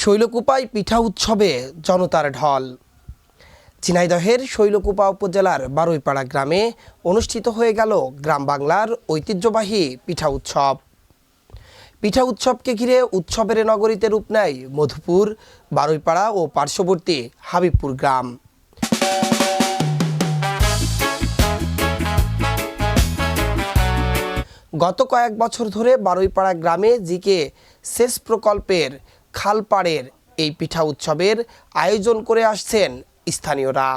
শৈলকুপায় পিঠা উৎসবে জনতার ঢল। ঝিনাইদহের শৈলকুপা উপজেলার বারুইপাড়া গ্রামে অনুষ্ঠিত হয়ে গেল গ্রাম বাংলার ঐতিহ্যবাহী পিঠা উৎসব। পিঠা উৎসবকে ঘিরে উৎসবের নগরীতে রূপ নেয় মধুপুর, বারুইপাড়া ও পার্শ্ববর্তী হাবিবপুর গ্রাম। গত কয়েক বছর ধরে বারুইপাড়া গ্রামে জিকে সেচ প্রকল্পের খালপাড়ের এই পিঠা উৎসবের আয়োজন করে আসছেন স্থানীয়রা।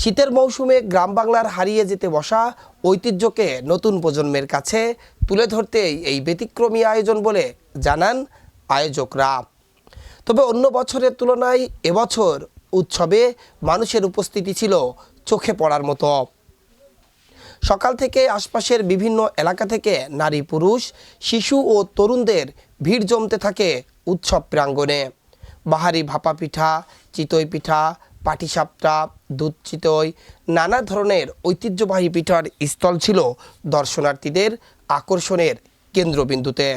শীতের মৌসুমে গ্রাম বাংলার হারিয়ে যেতে বসা ঐতিহ্যকে নতুন প্রজন্মের কাছে তুলে ধরতেই এই ব্যতিক্রমী আয়োজন বলে জানান আয়োজকরা। তবে অন্য বছরের তুলনায় এবছর উৎসবে মানুষের উপস্থিতি ছিল চোখে পড়ার মতো। সকাল থেকে আশপাশের বিভিন্ন এলাকা থেকে নারী, পুরুষ, শিশু ও তরুণদের ভিড় জমতে থাকে উৎসব প্রাঙ্গণে। বাহারি ভাপা পিঠা, চিতই পিঠা, পাটিসাপটা, দুধ চিতই, নানা ধরনের ঐতিহ্যবাহী পিঠার স্থল ছিল দর্শনার্থীদের আকর্ষণের কেন্দ্রবিন্দুতে।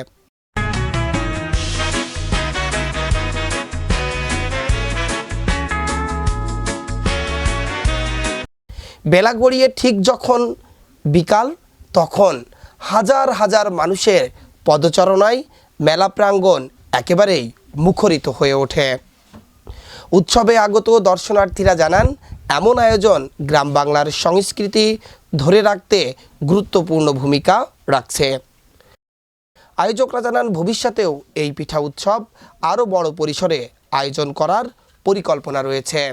বেলা গড়িয়ে ঠিক যখন বিকাল, তখন হাজার হাজার মানুষের পদচারণায় মেলা প্রাঙ্গণ একেবারেই মুখরিত হয়ে ওঠে। উৎসবে আগত দর্শনার্থীরা জানান, এমন আয়োজন গ্রাম বাংলার সংস্কৃতি ধরে রাখতে গুরুত্বপূর্ণ ভূমিকা রাখছে। আয়োজকরা জানান, ভবিষ্যতেও এই পিঠা উৎসব আরও বড় পরিসরে আয়োজন করার পরিকল্পনা রয়েছে।